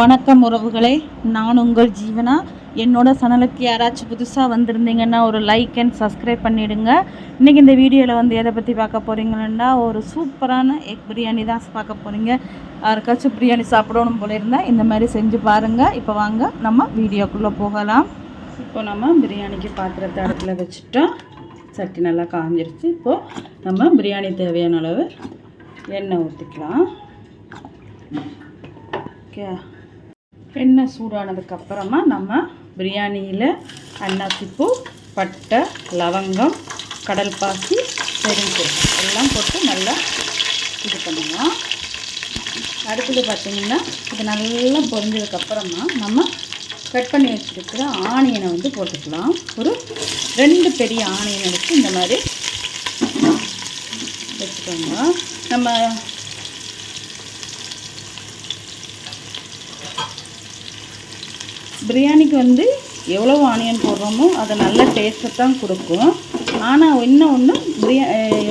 வணக்கம் உறவுகளே. நான் உங்கள் ஜீவனா? என்னோட சேனலுக்கு யாராச்சும் புதுசாக வந்திருந்தீங்கன்னா ஒரு லைக் அண்ட் சப்ஸ்கிரைப் பண்ணிவிடுங்க இன்றைக்கி இந்த வீடியோவில் வந்து எதை பற்றி பார்க்க போகிறீங்கன்னா ஒரு சூப்பரான எக் பிரியாணி தான் பார்க்க போகிறீங்க யாருக்காச்சும் பிரியாணி சாப்பிடணும் போல இருந்தால் இந்த மாதிரி செஞ்சு பாருங்கள் இப்போ வாங்க நம்ம வீடியோக்குள்ளே போகலாம். இப்போ நம்ம பிரியாணிக்கு பாத்திரத்தை இடத்துல வச்சுட்டோம். சட்டி நல்லா காஞ்சிருச்சு. இப்போது நம்ம பிரியாணி தேவையான அளவு எண்ணெய் ஊற்றிக்கலாம் ஓகே. எண்ணெய் சூடானதுக்கு அப்புறமா நம்ம பிரியாணியில் அன்னாசிப்பூ பட்டை லவங்கம் கடல் பாசி பெருஞ்சீரகம் எல்லாம் போட்டு நல்லா இது பண்ணலாம் அடுத்தது பார்த்திங்கன்னா இது நல்லா பொரிஞ்சதுக்கப்புறமா நம்ம கட் பண்ணி வச்சுருக்கிற ஆனியனை வந்து போட்டுக்கலாம். ஒரு ரெண்டு பெரிய ஆனியன் எடுத்து இந்த மாதிரி வச்சுக்கோங்க. நம்ம பிரியாணிக்கு வந்து எவ்வளோ ஆனியன் போடுறோமோ அது நல்ல டேஸ்ட்டை தான் கொடுக்கும். ஆனால் இன்னும் ஒன்று பிரியா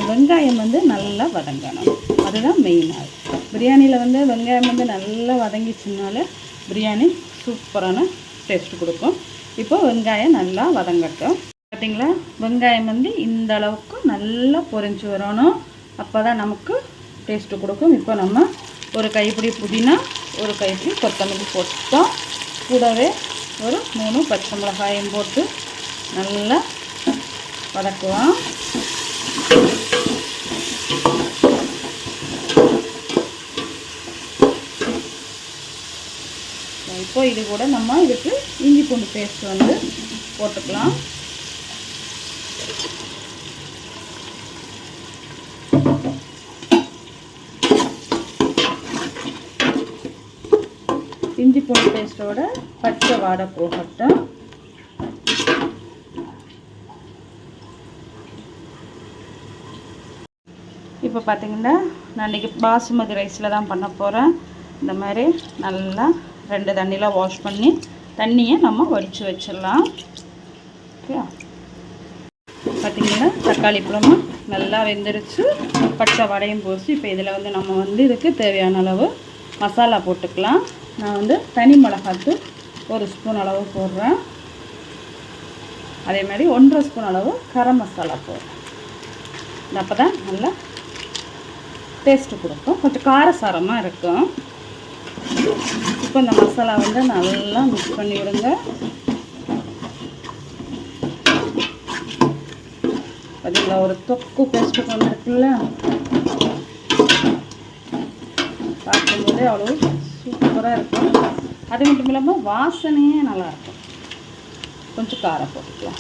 வெங்காயம் வந்து நல்லா வதங்கணும். அதுதான் மெயினாக பிரியாணியில் வந்து வெங்காயம் வந்து நல்லா வதங்கிச்சுனால பிரியாணி சூப்பரான டேஸ்ட் கொடுக்கும். இப்போ வெங்காயம் நல்லா வதங்கட்டும். பார்த்தீங்களா வெங்காயம் வந்து இந்த அளவுக்கு நல்லா பொரிஞ்சு வரணும். அப்போ தான் நமக்கு டேஸ்ட்டு கொடுக்கும். இப்போ நம்ம ஒரு கைப்பிடி புதினா ஒரு கைப்பிடி கொத்தமல்லி போட்டோம். கூடவே ஒரு மூணு பச்சை மிளகாயும் போட்டு நல்லா வதக்குவோம் இப்போ இது கூட நம்ம இதுக்கு இஞ்சி பூண்டு பேஸ்ட் வந்து போட்டுக்கலாம். இஞ்சி பூண்டு பேஸ்ட்டோட பச்சை வாடை போகட்டும். இப்போ பார்த்தீங்கன்னா நான் இன்றைக்கி பாசுமதி ரைஸில் தான் பண்ண போகிறேன் இந்த மாதிரி நல்லா ரெண்டு தண்ணியில் வாஷ் பண்ணி தண்ணியை நம்ம வடித்து வச்சிடலாம். ஓகே பார்த்தீங்கன்னா தக்காளி பழமும் நல்லா வெந்துருச்சு. பச்சை வடையும் போச்சு. இப்போ இதில் வந்து நம்ம வந்து இதுக்கு தேவையான அளவு மசாலா போட்டுக்கலாம். நான் வந்து தனி மிளகாத்தூள் ஒரு ஸ்பூன் அளவு போடுறேன். அதே மாதிரி ஒன்றரை ஸ்பூன் அளவு கரம் மசாலா போடுறேன். அப்போ தான் நல்லா டேஸ்ட்டு கொடுக்கும். கொஞ்சம் காரசாரமாக இருக்கும். இப்போ இந்த மசாலா வந்து நல்லா மிக்ஸ் பண்ணி விடுங்க. பார்த்தீங்களா ஒரு தொக்கு பேஸ்ட்டு வந்துருக்குல்ல பார்க்கும்போதே அவ்வளோ சூப்பராக இருக்கும். அது மட்டும் இல்லாமல் வாசனையே நல்லாயிருக்கும் கொஞ்சம் காரம் போட்டுக்கலாம்.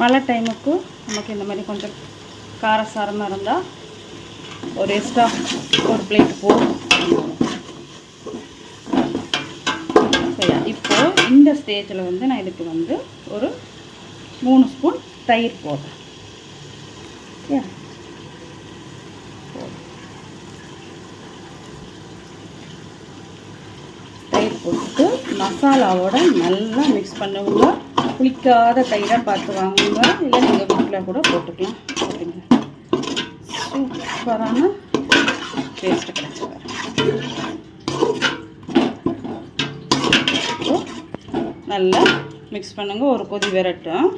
மழை டைமுக்கு நமக்கு இந்த மாதிரி கொஞ்சம் காரசாரமாக இருந்தால் ஒரு எக்ஸ்ட்ரா ஒரு பிளேட் போதும். சரியா? இப்போ இந்த ஸ்டேஜில் வந்து நான் இதுக்கு வந்து ஒரு மூணு ஸ்பூன் தயிர் போடுறேன். ஓகே போட்டுட்டு போட்டு மசாலாவோட நல்லா மிக்ஸ் பண்ணுவோங்க புளிக்காத தயிராக பார்த்து வாங்குங்க. இல்லை நீங்கள் வீட்டில் கூட போட்டுக்கலாம். அப்படிங்க சூப்பரான டேஸ்ட்டு கிடைச்சிடும் நல்லா மிக்ஸ் பண்ணுங்க. ஒரு கொதி விரட்டும்.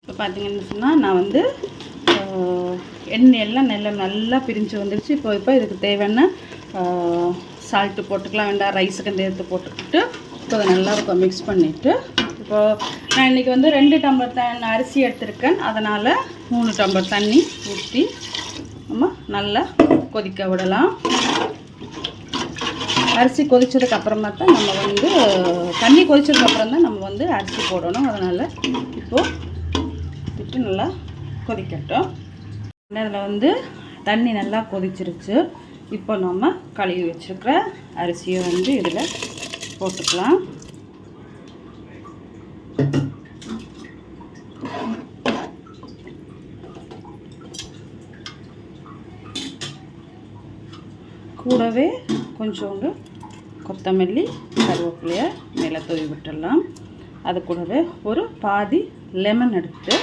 இப்போ பார்த்தீங்கன்னு சொன்னால் நான் வந்து எண்ணெய் எல்லாம் நல்லா நல்லா பிரிஞ்சு வந்துருச்சு. இப்போ இப்போ இதுக்கு தேவையான சால்ட்டு போட்டுக்கலாம் வேண்டாம் ரைஸுக்கு இந்த எடுத்து போட்டுக்கிட்டு இப்போ அதை நல்லா இருக்கும் மிக்ஸ் பண்ணிவிட்டு இப்போது நான் இன்றைக்கி வந்து ரெண்டு டம்ளர் தண்ணி அரிசி எடுத்திருக்கேன். அதனால் மூணு டம்ளர் தண்ணி ஊற்றி நம்ம நல்லா கொதிக்க விடலாம். அரிசி கொதித்ததுக்கு அப்புறமா தான் நம்ம வந்து தண்ணி கொதித்ததுக்கு அப்புறம் தான் நம்ம வந்து அரிசி போடணும். அதனால் இப்போது விட்டு நல்லா கொதிக்கட்டும். அதில் வந்து தண்ணி நல்லா கொதிச்சிருச்சு. இப்போ நம்ம கழுவி வச்சுருக்கிற அரிசியை வந்து இதில் போட்டுக்கலாம். கூடவே கொஞ்சோண்டு கொத்தமல்லி கருவேப்பிலையை மேலே தூவி விட்டுடலாம். அது கூடவே ஒரு பாதி லெமன் எடுத்து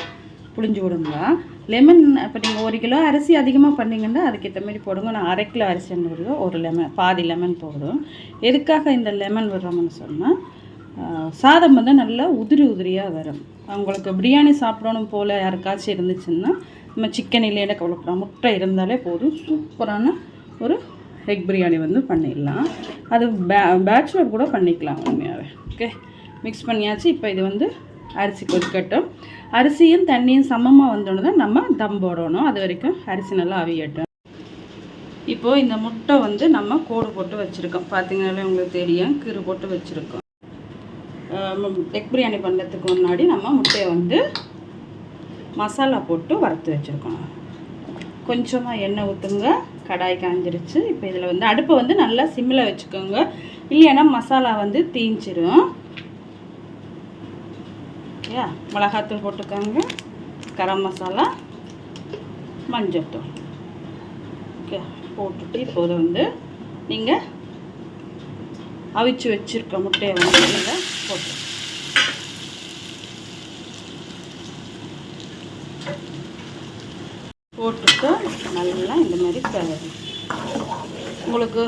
புளிஞ்சு விடுங்க லெமன் இப்போ நீங்கள் ஒரு கிலோ அரிசி அதிகமாக பண்ணிங்கன்னா அதுக்கேற்ற மாதிரி போடுங்க. நான் அரை கிலோ அரிசி என்ன ஒரு லெமன் பாதி லெமன் போடும் எதுக்காக இந்த லெமன் விடுறோம்னு சொன்னால் சாதம் வந்து நல்லா உதிரி உதிரியாக வரும். அவங்களுக்கு பிரியாணி சாப்பிடணும் போல் யாருக்காச்சும் இருந்துச்சுன்னா நம்ம சிக்கன் இல்லையே கவலைப்படலாம் முட்டை இருந்தாலே போதும். சூப்பரான ஒரு எக் பிரியாணி வந்து பண்ணிடலாம். அது பே பேச்சுலர் கூட பண்ணிக்கலாம் உண்மையாகவே ஓகே மிக்ஸ் பண்ணியாச்சு. இப்போ இது வந்து அரிசி கொதிக்கட்டும். அரிசியும் தண்ணியும் சமமாக வந்தோன்னு தான் நம்ம தம் போடணும். அது வரைக்கும் அரிசி நல்லா அவியட்டும். இப்போது இந்த முட்டை வந்து நம்ம கோடு போட்டு வச்சுருக்கோம். பார்த்தீங்கன்னாலே உங்களுக்கு தெரியும். கீறு போட்டு வச்சுருக்கோம். எக் பிரியாணி பண்ணுறதுக்கு முன்னாடி நம்ம முட்டையை வந்து மசாலா போட்டு வறுத்து வச்சுருக்கோம். கொஞ்சமாக எண்ணெய் ஊற்றுங்க கடாய் காஞ்சிருச்சு. இப்போ இதில் வந்து அடுப்பை வந்து நல்லா சிம்மில் வச்சுக்கோங்க. இல்லைன்னா மசாலா வந்து தீஞ்சிரும். இல்லையா மிளகாத்தூள் போட்டுக்கோங்க. கரம் மசாலா மஞ்சத்தூள். ஓகே போட்டுட்டு இப்போது வந்து நீங்கள் அவிச்சு வச்சுருக்க முட்டையை வந்து நீங்கள் போட்டு போட்டுட்டு நல்லா இந்த மாதிரி கிளறி. உங்களுக்கு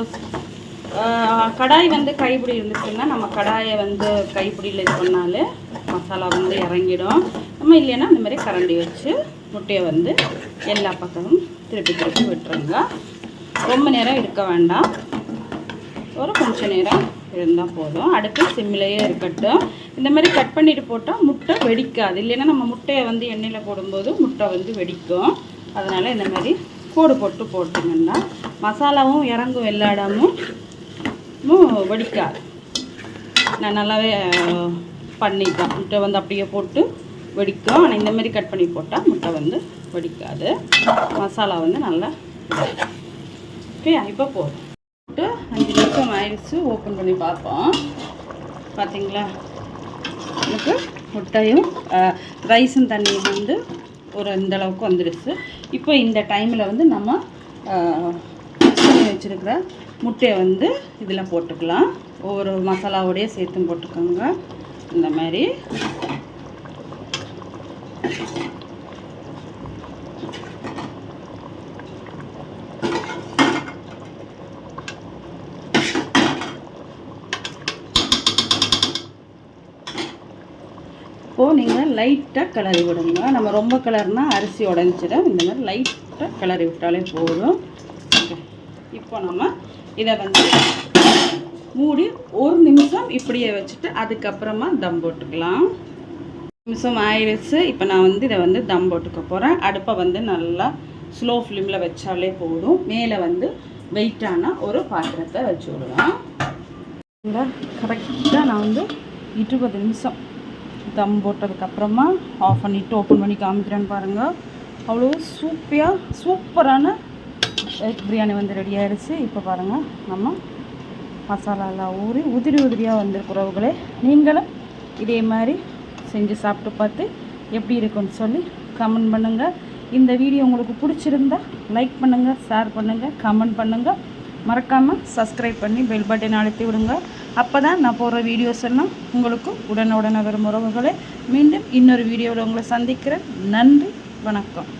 ஆஹ், கடாய் வந்து கைப்பிடி இருந்துச்சுன்னா நம்ம கடாயை வந்து கைப்பிடியில் இது பண்ணாலே மசாலா வந்து இறங்கிடும். நம்ம இல்லைன்னா இந்த மாதிரி கரண்டி வச்சு முட்டையை வந்து எல்லா பக்கமும் திருப்பி திருப்பி விட்டுருங்க ரொம்ப நேரம் இருக்க வேண்டாம். ஒரு கொஞ்சம் நேரம் இருந்தால் போதும். அடுத்து சிம்மிலேயே இருக்கட்டும். இந்த மாதிரி கட் பண்ணிட்டு போட்டால் முட்டை வெடிக்காது. இல்லைன்னா நம்ம முட்டையை வந்து எண்ணெயில் போடும்போது முட்டை வந்து வெடிக்கும். அதனால் இந்த மாதிரி கோடு போட்டு போட்டிங்கன்னா மசாலாவும் இறங்கும். எல்லா இடமும். வெடிக்காது. நான் நல்லாவே பண்ணிக்கலாம். முட்டை வந்து அப்படியே போட்டு வெடிக்கும் ஆனால் இந்தமாரி கட் பண்ணி போட்டால் முட்டை வந்து வெடிக்காது. மசாலா வந்து நல்லா ஓகே இப்போ போதும். போட்டு அஞ்சு நிமிஷம் ஆயிடுச்சு. ஓப்பன் பண்ணி பார்ப்போம். பார்த்தீங்களா எனக்கு முட்டையும் ரைஸும் தண்ணியும் வந்து ஒரு இந்த அளவுக்கு வந்துடுச்சு இப்போ இந்த டைமில் வந்து நம்ம பண்ணி வச்சுருக்கிற முட்டையை வந்து இதில் போட்டுக்கலாம். ஒவ்வொரு மசாலாவோடய சேர்த்தும் போட்டுக்கோங்க. இந்த மாதிரி. இப்போது நீங்கள் லைட்டாக கிளறி விடுங்க. நம்ம ரொம்ப கிளறுனா அரிசி உடஞ்சிடும். இந்த மாதிரி லைட்டாக கிளறி விட்டாலே போதும். ஓகே இப்போ நம்ம இதை வந்து மூடி ஒரு நிமிஷம் இப்படியே வச்சுட்டு அதுக்கப்புறமா தம் போட்டுக்கலாம். நிமிஷம் ஆயிடுச்சு. இப்போ நான் வந்து இதை வந்து தம் போட்டுக்க போகிறேன் அடுப்பை வந்து நல்லா ஸ்லோ ஃப்ளேமில் வச்சாலே போதும். மேலே வந்து வெயிட்டான ஒரு பாத்திரத்தை வச்சு விடுவேன் கரெக்டாக நான் வந்து இருபது நிமிஷம் தம் போட்டதுக்கப்புறமா ஆஃப் பண்ணிவிட்டு ஓப்பன் பண்ணி காமிக்கிறேன்னு பாருங்கள் அவ்வளோ சூப்பியாக சூப்பரான எக் பிரியாணி வந்து ரெடி ஆயிடுச்சு. இப்போ பாருங்கள் நம்ம மசாலாலாம் ஊறி உதிரி உதிரியாக உறவுகளே நீங்களும் இதே மாதிரி செஞ்சு சாப்பிட்டு பார்த்து எப்படி இருக்குன்னு சொல்லி கமெண்ட் பண்ணுங்கள் இந்த வீடியோ உங்களுக்கு பிடிச்சிருந்தா லைக் பண்ணுங்கள் ஷேர் பண்ணுங்கள் கமெண்ட் பண்ணுங்கள் மறக்காமல் சப்ஸ்கிரைப் பண்ணி பெல் பட்டன் அழுத்தி விடுங்க. அப்போ தான் நான் போடுற வீடியோஸ் எல்லாம் உங்களுக்கு உடனுடனே வரும் உறவுகளை. மீண்டும் இன்னொரு வீடியோவில் உங்களை சந்திக்கிறேன். நன்றி வணக்கம்.